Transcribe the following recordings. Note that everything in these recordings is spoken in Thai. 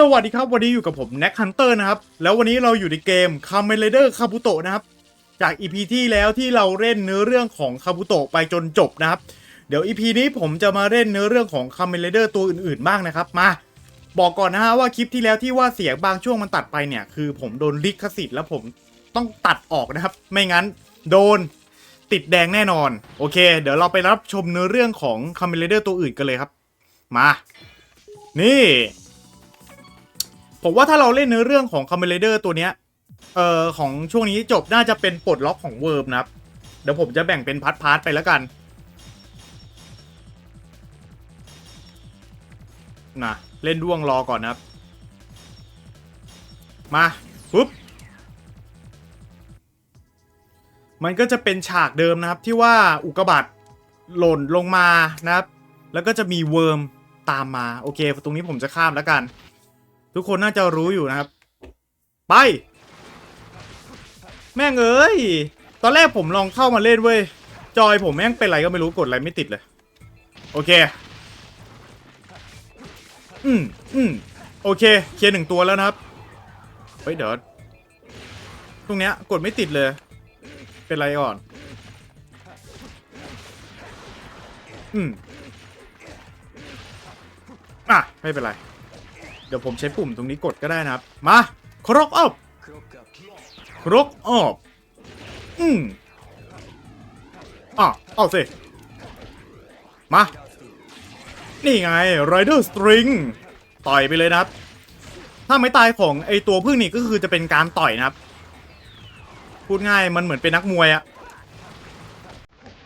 สวัสดีครับวันนี้อยู่กับผมแน็กฮันเตอร์นะครับ แล้ววันนี้เราอยู่ในเกม k a m e n Rider Kabuto นะครับ จาก EP ที่แล้วที่เราเล่นเนื้อเรื่องของคาบุโตะไปจนจบนะครับ เดี๋ยว EP นี้ผมจะมาเล่นเนื้อเรื่องของ k a m e n Rider ตัวอื่นๆบ้างนะครับมา บอกก่อนนะฮะว่าคลิปที่แล้วที่ว่าเสียงบางช่วงมันตัดไปเนี่ย คือผมโดนลิขสิทธิ์แล้วผมต้องตัดออกนะครับ ไม่งั้นโดนติดแดงแน่นอน โอเค เดี๋ยวเราไปรับชมเนื้อเรื่องของ k a m e n Rider ตัวอื่นกันเลยครับ มา นี่ ผมว่าถ้าเราเล่นเนื้อเรื่องของ c a m e n Rider ตัวเนี้ยเอ่อของช่วงนี้จบน่าจะเป็นปลดล็อกของเวิร์มนะครับ เดี๋ยวผมจะแบ่งเป็นพาร์ทพาร์ทไปแล้วกันนะเล่นด้วงรอก่อนนะครับ มาปุ๊บมันก็จะเป็นฉากเดิมนะครับที่ว่าอุกกาบาตหล่นลงมานะครับ แล้วก็จะมีเวิร์มตามมา โอเค ตรงนี้ผมจะข้ามแล้วกัน ทุกคนน่าจะรู้อยู่นะครับ ไป แม่งเอ้ย ตอนแรกผมลองเข้ามาเล่นเว้ย จอยผมแม่งเป็นไรก็ไม่รู้กดอะไรไม่ติดเลย โอเค อืมอืมโอเค เคลียร์หนึ่งตัวแล้วนะครับ เฮ้ยเดี๋ยวตรงเนี้ยกดไม่ติดเลย เป็นไรก่อน อืมอะ ไม่เป็นไร เดี๋ยวผมใช้ปุ่มตรงนี้กดก็ได้นะครับ มาครกออบครกออบอืมอะเอาสิ มา นี่ไง Rider String ต่อยไปเลยนะครับ ถ้าไม่ตายของไอตัวพึ่งนี่ก็คือจะเป็นการต่อยนะครับ พูดง่ายมันเหมือนเป็นนักมวยอะ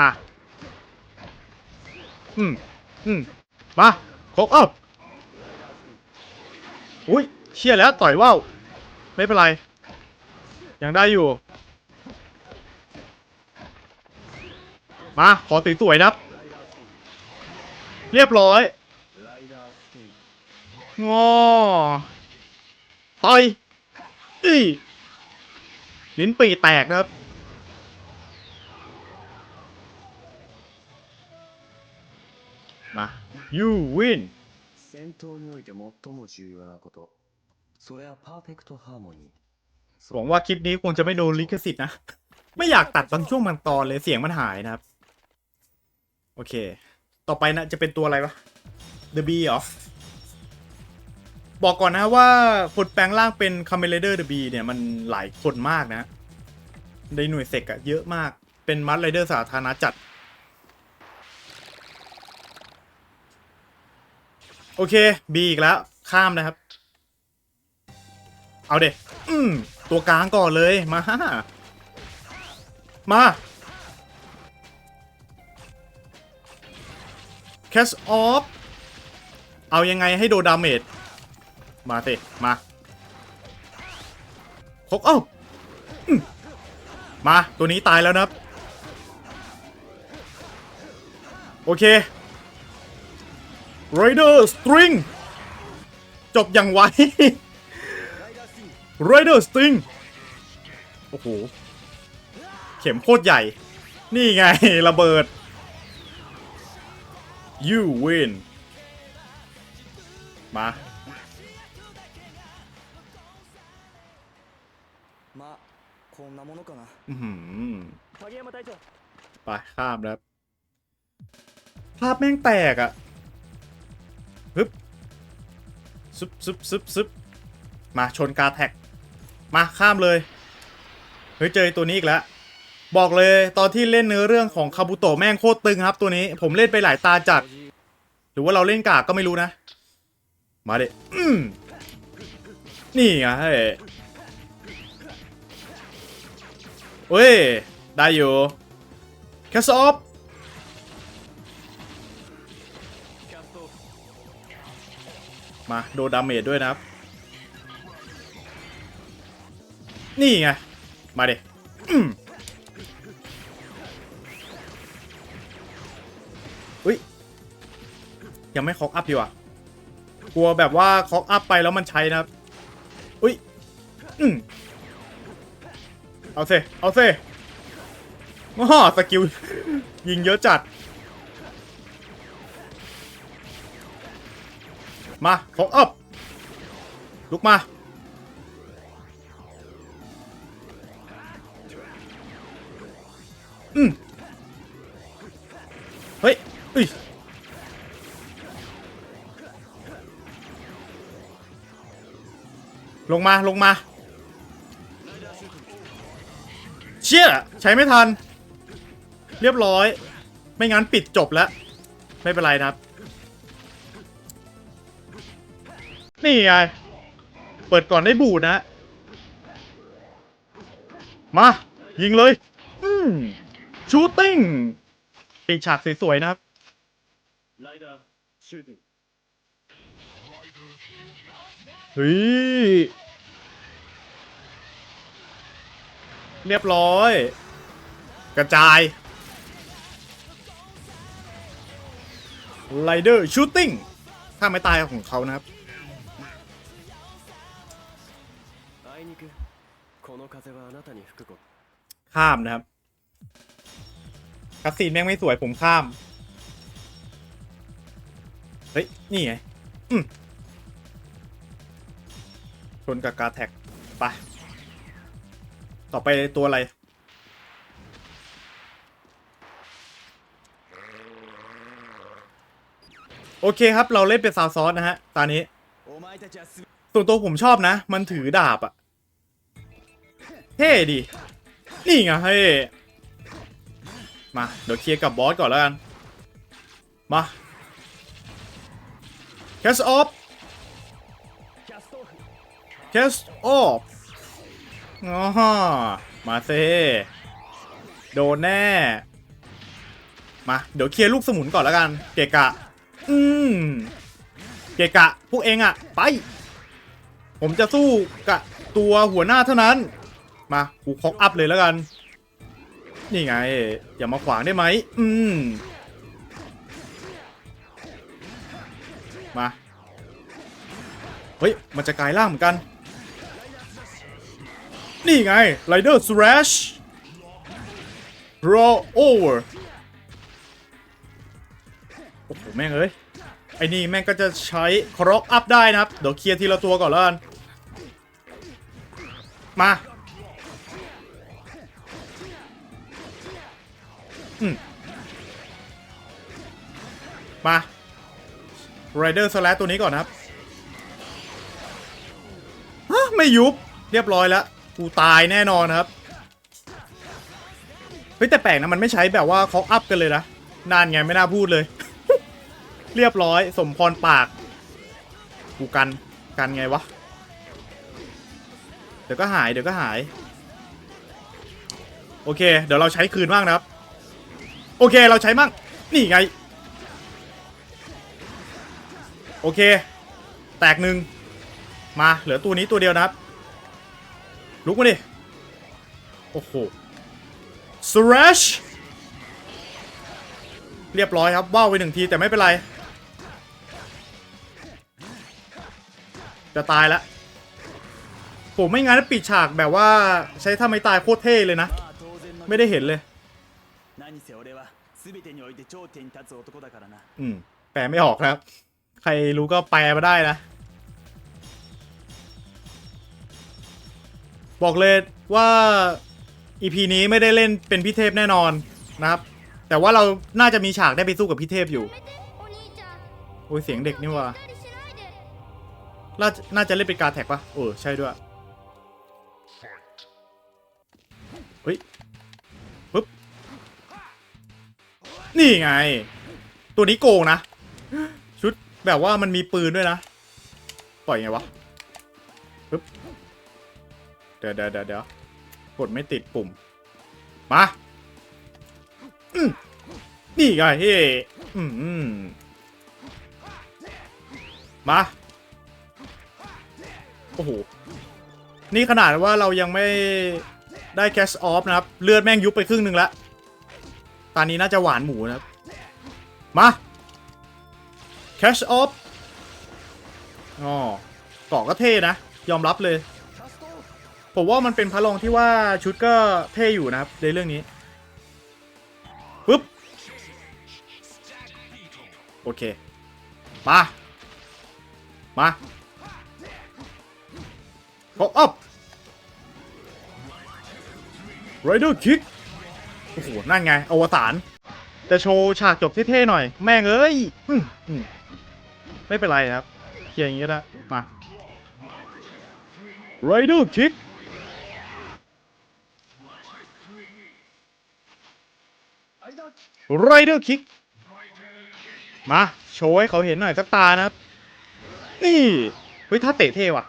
อะ อืม อืม มาครกออบ อุ้ยเชี่ยแล้วต่อยว่าวไม่เป็นไร ยังได้อยู่ มาขอสวยนะเรียบร้อยงอต่อยอีลิ้นปีแตกนะครับ มา you win 戦闘において最も重要なことそれはパーフェクトハーモニー หวังว่าคลิปนี้คงจะไม่โดนลิขสิทธิ์นะ ไม่อยากตัดบางช่วงบางตอนเลยเสียงมันหายนะครับ โอเค ต่อไปนะจะเป็นตัวอะไรวะ The Bee เหรอ บอกก่อนนะว่าคนแปลงร่างเป็น c a m e l a d e r The Bee เนี่ยมันหลายคนมากนะ ในหน่วยเซกอะเยอะมาก เป็นมัดไรเดอร์สาธารณะจัด โอเค B อีกแล้ว ข้ามนะครับ เอาเด็อืมตัวกลางก่อนเลยมา มา Catch off เอายังไงให้โดนดาเมจมาสิมาคกเอ้าอืมมาตัวนี้ตายแล้วนะครับ โอเค ไรเดอร์สตริงจบอย่างไวไรเดอร์สตริงโอ้โห เข็มโคตรใหญ่ นี่ไงระเบิด you win มา ไปข้ามแล้ว ภาพแม่งแตกอะ ซึบซึบซึบซึบมาชนกาแท็ก มาข้ามเลย เฮ้ยเจอตัวนี้อีกแล้ว บอกเลยตอนที่เล่นเนื้อเรื่องของคาบุโตะแม่งโคตรตึงครับตัวนี้ ผมเล่นไปหลายตาจัด หรือว่าเราเล่นกากก็ไม่รู้นะ มาเด็นี่ไงเฮ้ยเว้ย ได้อยู่แคสออฟ มาโดนดาเมจด้วยนะครับ นี่ไง มาเด็กอุ้ย ยังไม่คอกอัพดีว่ากลัวแบบว่าคอกอัพไปแล้วมันใช้นะครับ อุ้ยอืมเอาเซเอาเซอ๋อสกิล ยิงเยอะจัด มาคอกอัพลุกมา อืมเฮ้ยอุ้ยลงมาลงมา เชี่ย ใช้ไม่ทัน เรียบร้อย ไม่งั้นปิดจบแล้ว ไม่เป็นไรนะครับ นี่ไง เปิดก่อนได้บูดนะ มา ยิงเลย อืมชูติ้งเป็นฉากสวยๆนะครับ เฮ้ย เรียบร้อย กระจายไลเดอร์ชูตติ้งถ้าไม่ตายของเขานะครับ くこの風はあなたに吹くこと ข้ามนะครับคัสซีนแม่งไม่สวยผมข้าม เฮ้ย นี่ไง อืมชนกับการแท็กไป ต่อไปตัวอะไร โอเคครับ เราเล่นเป็นซาวซอสนะฮะ ตอนนี้ お前たちはす ส่วนตัวผมชอบนะ มันถือดาบอะ เฮ้ดิ นี่ไงเฮ้มา เดี๋ยวเคลียร์กับบอสก่อนแล้วกัน มาแคสออฟแคสออฟอ๋อมาเซโดนแน่ มา เดี๋ยวเคลียร์ลูกสมุนก่อนแล้วกัน เกกะ อืม เกกะ พวกเองอะไป ผมจะสู้กับตัวหัวหน้าเท่านั้น มากูคอกอัพเลยแล้วกัน นี่ไง อย่ามาขวางได้ไหมอืมมา เฮ้ย มันจะกลายร่างเหมือนกัน นี่ไง Rider Slash Draw Over โอ้โห แม่งเอ้ย ไอ้นี่แม่งก็จะใช้ครอกอัพได้นะครับ เดี๋ยวเคลียร์ทีละตัวก่อนแล้วกัน มา มา Rider Slash ตัวนี้ก่อนนะครับฮะไม่ยุบ เรียบร้อยแล้ว กูตายแน่นอนครับ เฮ้ยแต่แปลกนะ มันไม่ใช้แบบว่าคอกอัพกันเลยนะ นานไงไม่น่าพูดเลย เรียบร้อย สมพรปาก กูกัน กันไงวะ เดี๋ยวก็หาย เดี๋ยวก็หาย โอเค เดี๋ยวเราใช้คืนบ้างนะครับ โอเคเราใช้มั่งนี่ไง โอเค แตกหนึ่งมาเหลือตัวนี้ตัวเดียวนะครับ ลุกมาดิ โอ้โหสเรชเรียบร้อยครับว่าวไปหนึ่งทีแต่ไม่เป็นไร จะตายแล้วผมไม่งั้นปิดฉากแบบว่าใช้ถ้าไม่ตายโคตรเท่เลยนะ ไม่ได้เห็นเลย 何せ俺は全てにおいて頂点に立つ男だからな อืม แปลไม่ออกครับ ใครรู้ก็แปลมาได้นะ บอกเลยว่า EP นี้ไม่ได้เล่นเป็นพี่เทพแน่นอนนะครับ แต่ว่าเราน่าจะมีฉากได้ไปสู้กับพี่เทพอยู่ お兄ちゃん โอ้ยเสียงเด็กนี่ว่า 二人しないで น่าจะน่าจะเล่นเป็นการแท็กปะเออใช่ด้วย เฮ้ย นี่ไง ตัวนี้โกงนะ ชุดแบบว่ามันมีปืนด้วยนะ ปล่อยไงวะปึ๊บเดี๋ยวเดี๋ยวเดี๋ยวกดไม่ติดปุ่ม มาอืมนี่ไงเฮ้อืมอืมมา โอ้โห นี่ขนาดว่าเรายังไม่ได้แคชออฟนะครับ เลือดแม่งยุบไปครึ่งหนึ่งแล้ว ตอนนี้น่าจะหวานหมูนะครับ มาแคชออฟอ๋อเกาะก็เท่นะ ยอมรับเลย ผมว่ามันเป็นพระรองที่ว่าชุดก็เท่อยู่นะครับ ในเรื่องนี้ปึ๊บ โอเค มา มาพออัพไรเดอร์คิก อ้โห นั่นไง อวสานจะโชว์ฉากจบเท่ๆหน่อย แม่งเอ้ยไม่เป็นไรครับเคลียร์อย่างนี้ละมาไรเดอร์คิกไรเดอร์คิก มา โชว์ให้เขาเห็นหน่อยสักตานะครับ นี่ เฮ้ย ถ้าเตะเท่ว่ะ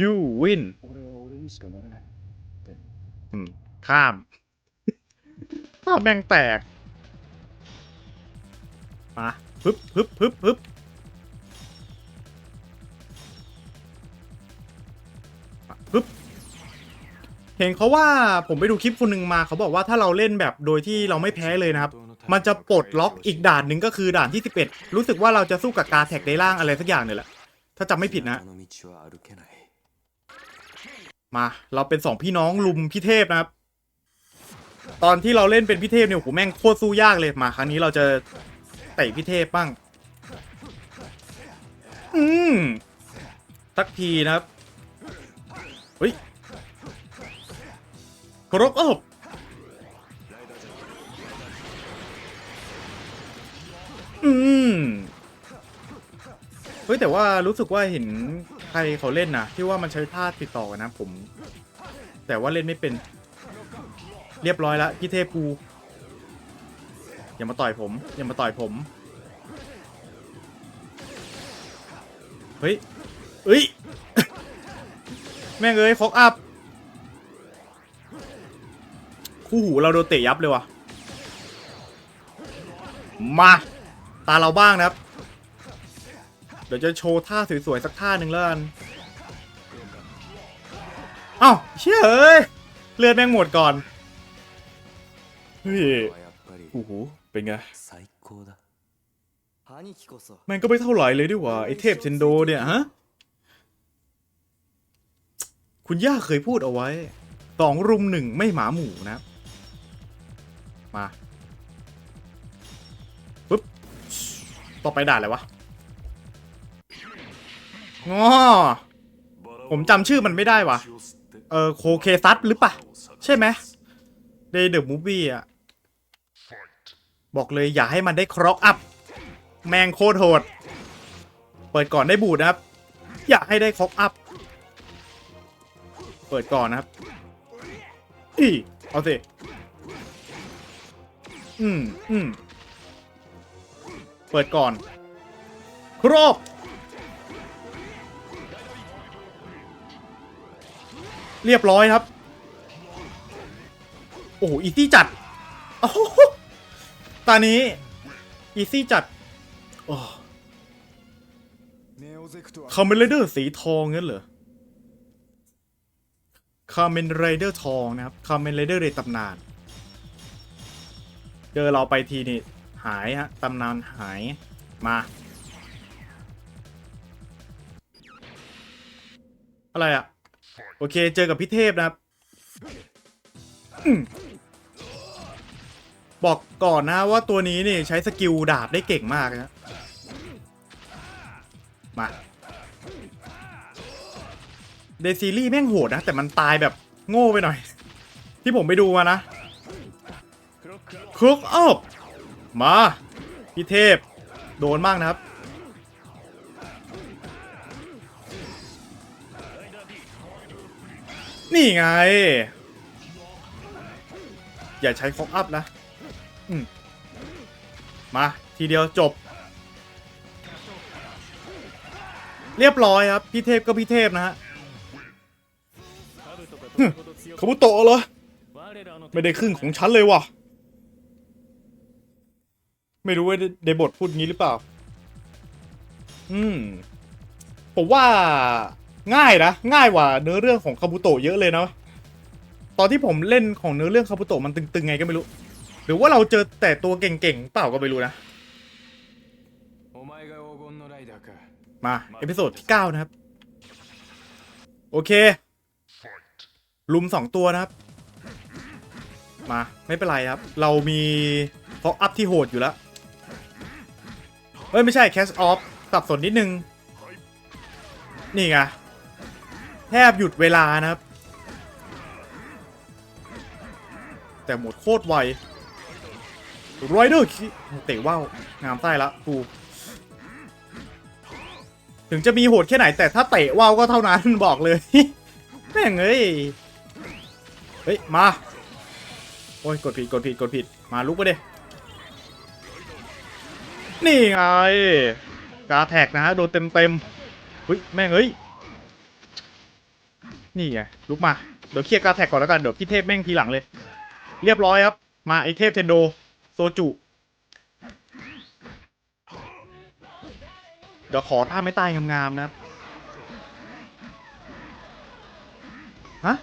you win อืมข้าม ข้ามแม่งแตก มาปึ๊บปึ๊บปึ๊บปึ๊บปึ๊บเห็นเขาว่าผมไปดูคลิปคนหนึ่งมาเขาบอกว่าถ้าเราเล่นแบบโดยที่เราไม่แพ้เลยนะครับ มันจะปลดล็อกอีกด่านหนึ่งก็คือด่านที่ 11 รู้สึกว่าเราจะสู้กับกาแท็กได้ล่างอะไรสักอย่างเนี่ยแหละ ถ้าจำไม่ผิดนะ มาเราเป็นสองพี่น้องลุมพี่เทพนะครับ ตอนที่เราเล่นเป็นพี่เทพเนี่ยโอ้โหแม่งโคตรสู้ยากเลยมาครั้งนี้เราจะเตะพี่เทพบ้าง อืมสักทีนะครับเฮ้ยครบเอบอืมเฮ้ยแต่ว่ารู้สึกว่าเห็น ใครเขาเล่นนะที่ว่ามันใช้ท่าติดต่อกันนะผม แต่ว่าเล่นไม่เป็น เรียบร้อยแล้วพี่เทพกูอย่ามาต่อยผมอย่ามาต่อยผมเฮ้ยเฮ้ยแม่งเอ้ยฟอกอัพคู่หูเราโดนเตะยับเลยว่ะมาตาเราบ้างนะครับ เดี๋ยวจะโชว์ท่าสวยๆสักท่าหนึ่งแล้วกันอ้าเชื่อเอ้ยเลือดแม่งหมดก่อนเฮ้ยโอ้โหเป็นไงมันก็ไม่เท่าไหร่เลยดีกว่าไอเทพเซนโดเนี่ยฮะคุณย่าเคยพูดเอาไว้สองรุมหนึ่งไม่หมาหมูนะ มาปุ๊บต่อไปด่าอะไรวะ งอผมจำชื่อมันไม่ได้วะเออโคเคซัสหรือปะใช่ไหมในเดอะมูฟวี่อะบอกเลยอย่าให้มันได้ครอกอัพ แมงโคตรโหด เปิดก่อนได้บูดนะครับ อย่าให้ได้ครอกอัพ เปิดก่อนนะครับ อีเอาสิ อืมอืมเปิดก่อน ครบ เรียบร้อยครับ โอ้โหอีซี่จัดอตอนนี้อีซี่จัดคาร์เมนไรเดอร์สีทองงั้นเหรอคาร์เมนไรเดอร์ทองนะครับคาร์เมนไรเดอร์ในตำนานเจอเราไปทีนี่หายฮะตำนานหายมาอะไรอะ โอเค เจอกับพี่เทพนะครับอืมบอกก่อนนะว่าตัวนี้นี่ใช้สกิลดาบได้เก่งมากนะ มาเดซีรีส์แม่งโหดนะ แต่มันตายแบบโง่ไปหน่อย ที่ผมไปดูมานะครุกอัพมา พี่เทพ โดนมากนะครับ นี่ไง อย่าใช้คอกอัพนะอืมมา ทีเดียวจบ เรียบร้อยครับ พี่เทพก็พี่เทพนะฮะคาบุโตะเหรอ ไม่ได้ครึ่งของฉันเลยว่ะ ไม่รู้ว่าในบทพูดงี้หรือเปล่า อืม ผมว่า ง่ายนะง่ายกว่าเนื้อเรื่องของคาบุโตะเยอะเลยนะตอนที่ผมเล่นของเนื้อเรื่องคาบุโตะมันตึงๆไงก็ไม่รู้ หรือว่าเราเจอแต่ตัวเก่งๆเปล่าก็ไม่รู้นะมาเอพิโซดที่เก้านะครับ โอเค ลุมสองตัวนะครับ มาไม่เป็นไรครับ เรามีฟอกอัพที่โหดอยู่แล้วเอ้ย ไม่ใช่แคสออฟสับสนนิดนึง นี่ไง ทบหยุดเวลานะครับ แต่หมดโคตรไวไรเดอร์เตะว่าวงามไส้ละกูถึงจะมีโหดแค่ไหนแต่ถ้าเตะว่าวก็เท่านั้นบอกเลยแม่งเอ้ยเฮ้ย มา โอ้ย กดผิด กดผิด กดผิด มาลุกไปเด้นี่ไง กาแท็กนะฮะ โดนเต็มเต็มเฮ้ย แม่งเอ้ย นี่ไงลุกมา เดี๋ยวเคลียร์กาแท็กก่อนแล้วกัน เดี๋ยวพี่เทพแม่งทีหลังเลย เรียบร้อยครับ มาไอเทพเทนโด โซจุ เดี๋ยวขอท่าไม่ตายงามๆนะฮะ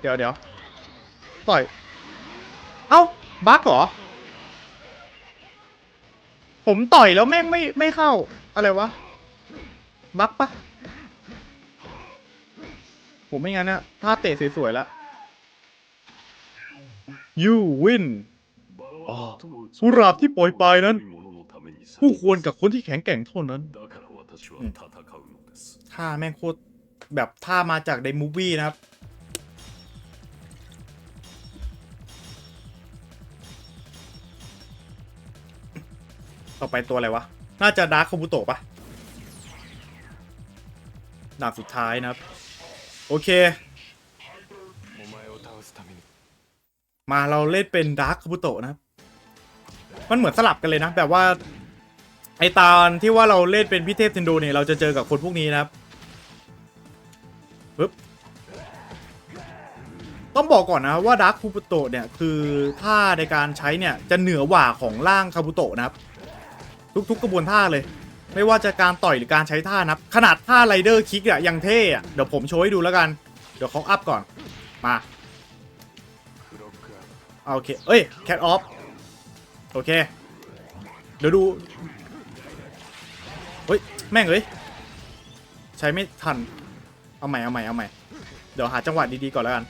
เดี๋ยวเดี๋ยวต่อย เอ้า บั๊กเหรอ ผมต่อยแล้วแม่งไม่ไม่เข้า อะไรวะ บั๊กปะ ผมไม่งั้นนะถ้าเตะสวยๆแล้ว you win สุราบที่ปล่อยไปนั้น ผู้ควรกับคนที่แข็งแกร่งเท่านั้นท่าแม่งโคตรแบบท่ามาจากในมูฟวี่นะครับ ต่อไปตัวอะไรวะ น่าจะดาร์คคอมบูโตปะด่านสุดท้ายนะครับ โอเค มาเราเล่นเป็นดาร์คคาบุโตะนะมันเหมือนสลับกันเลยนะ แบบว่า ไอตอนที่ว่าเราเล่นเป็นพิเทพซินโดเนี่ยเราจะเจอกับคนพวกนี้นะครับปึ๊บต้องบอกก่อนนะว่าดาร์คคาบุโตะเนี่ยคือท่าในการใช้เนี่ยจะเหนือกว่าของร่างคาบุโตะนะครับ ทุกๆกระบวนท่าเลย ไม่ว่าจะการต่อยหรือการใช้ท่านะขนาดท่าไรเดอร์คิกอะยังเท่อะเดี๋ยวผมโชว์ให้ดูแล้วกัน เดี๋ยวเขาอัพก่อน มาโอเค เอ้ยแคทออฟโอเค เดี๋ยวดู เฮ้ย แม่งเอ้ย ใช้ไม่ทัน เอาใหม่ เอาใหม่ เอาใหม่ เดี๋ยวหาจังหวะดีๆก่อนแล้วกัน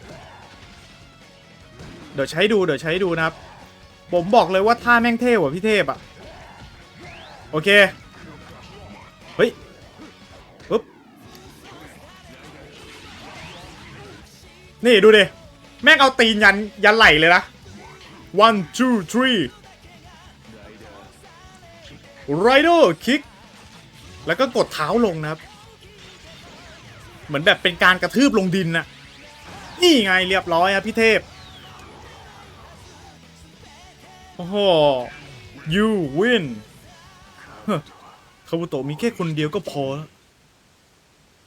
เดี๋ยวใช้ดู เดี๋ยวใช้ดูนะครับ ผมบอกเลยว่าท่าแม่งเท่ว่ะพี่เทพอะโอเค นี่ดูดิ แม่งเอาตีนยันยันไหลเลยนะ one two three rider kick แล้วก็กดเท้าลงนะครับ เหมือนแบบเป็นการกระทืบลงดินน่ะนี่ไงเรียบร้อยครับพี่เทพ โอ้โห you win คาบุโตะมีแค่คนเดียวก็พอ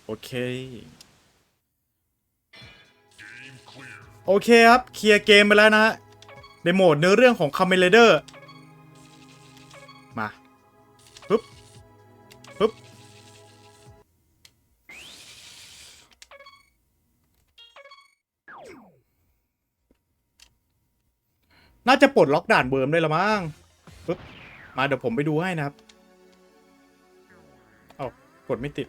โอเค โอเคครับ เคลียร์เกมไปแล้วนะ ในโหมดเนื้อเรื่องของคาเมเลเดอร์มาปึ๊บปึ๊บน่าจะปลดล็อกด่านเบิร์มได้ละมั้งปึ๊บมาเดี๋ยวผมไปดูให้นะครับเอากดไม่ติด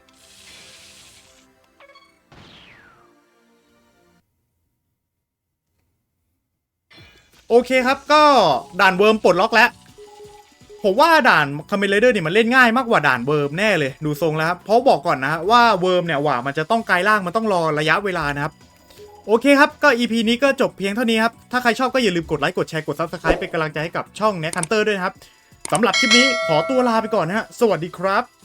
โอเคครับก็ด่านเวิร์มปลดล็อกแล้วผมว่าด่านคาเมเลเดอร์เนี่ยมันเล่นง่ายมากกว่าด่านเวิร์มแน่เลยดูทรงแล้วครับเพราะบอกก่อนนะว่าเวิร์มเนี่ยว่ามันจะต้องกลายร่างมันต้องรอระยะเวลานะครับโอเคครับ ก็ EP นี้ก็จบเพียงเท่านี้ครับ ถ้าใครชอบก็อย่าลืมกดไลค์กดแชร์กด Subscribe เป็นกำลังใจให้กับช่อง n e t Hunter ด้วยครับสำหรับคลิปนี้ขอตัวลาไปก่อนนะฮะสวัสดีครับ